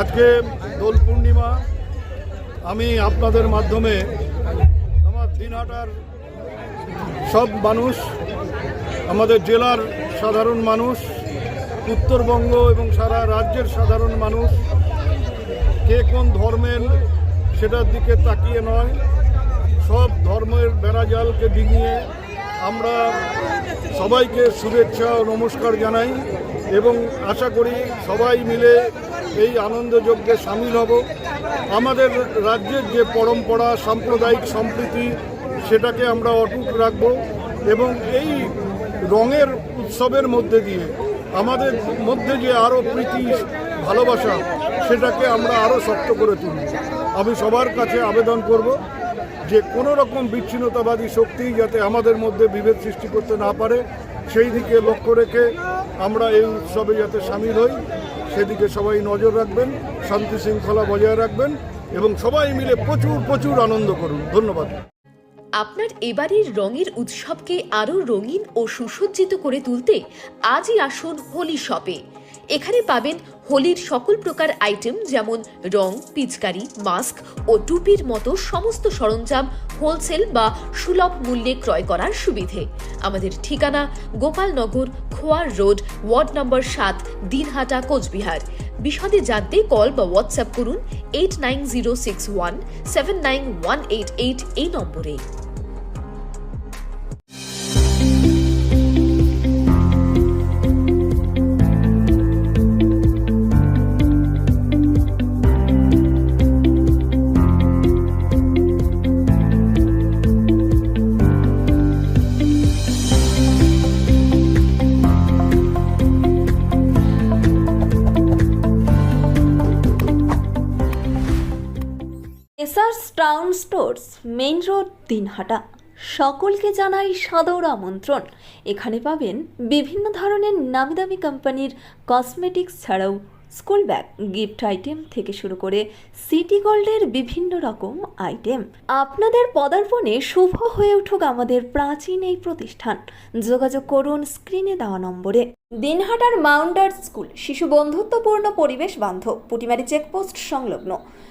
আজকে দোল পূর্ণিমা। আমি আপনাদের মাধ্যমে আমার দিনহাটার সব মানুষ, আমাদের জেলার সাধারণ মানুষ, উত্তরবঙ্গ এবং সারা রাজ্যের সাধারণ মানুষ, কে কোন ধর্মের সেটার দিকে তাকিয়ে নয়। সব ধর্মের বেড়াজালকে ডিঙিয়ে আমরা সবাইকে শুভেচ্ছা ও নমস্কার জানাই এবং আশা করি সবাই মিলে এই আনন্দযজ্ঞে সামিল হব। আমাদের রাজ্যের যে পরম্পরা, সাম্প্রদায়িক সম্প্রীতি, সেটাকে আমরা অটুট রাখব এবং এই রঙের উৎসবের মধ্যে দিয়ে আমাদের মধ্যে যে আরও প্রীতি, ভালোবাসা, সেটাকে আমরা আরও শক্ত করে তুলব। আমি সবার কাছে আবেদন করব যে কোনো রকম বিচ্ছিন্নতাবাদী শক্তি যাতে আমাদের মধ্যে বিভেদ সৃষ্টি করতে না পারে, সেই দিকে লক্ষ্য রেখে আমরা এই উৎসবে যাতে সামিল হই। সেদিকে সবাই নজর রাখবেন, শান্তি শৃঙ্খলা বজায় রাখবেন এবং সবাই মিলে প্রচুর প্রচুর আনন্দ করুন। ধন্যবাদ। আপনার এবারের রঙের উৎসবকে আরও রঙিন ও সুসজ্জিত করে তুলতে আজই আসুন হোলি শপে। এখানে পাবেন হোলির সকল প্রকার আইটেম যেমন রং, পিচকারি, মাস্ক ও টুপির মতো সমস্ত সরঞ্জাম হোলসেল বা সুলভ মূল্যে ক্রয় করার সুবিধে। আমাদের ঠিকানা Gopalnagar, Khoyar road, ward number সাত, দিনহাটা, কোচবিহার। বিশদে জানতে কল বা হোয়াটসঅ্যাপ করুন eight nine zero six one seven nine one eight eight এই নম্বরে। SRS town stores main road Dinhata. সকলকে জানাই সাদর আমন্ত্রণ। এখানে পাবেন বিভিন্ন ধরনের নামি দামি কোম্পানির কসমেটিক্স ছাড়াও স্কুল ব্যাগ গিফট আইটেম থেকে শুরু করে সিটি গোল্ডের বিভিন্ন রকম আইটেম আপনাদের পদার্পণে শুভ হয়ে উঠুক আমাদের প্রাচীন এই প্রতিষ্ঠান। যোগাযোগ করুন স্ক্রিনে দেওয়া নম্বরে। দিনহাটার মাউন্টার স্কুল শিশু বন্ধুত্বপূর্ণ পরিবেশ বান্ধব, পুটিমারি চেকপোস্ট সংলগ্ন।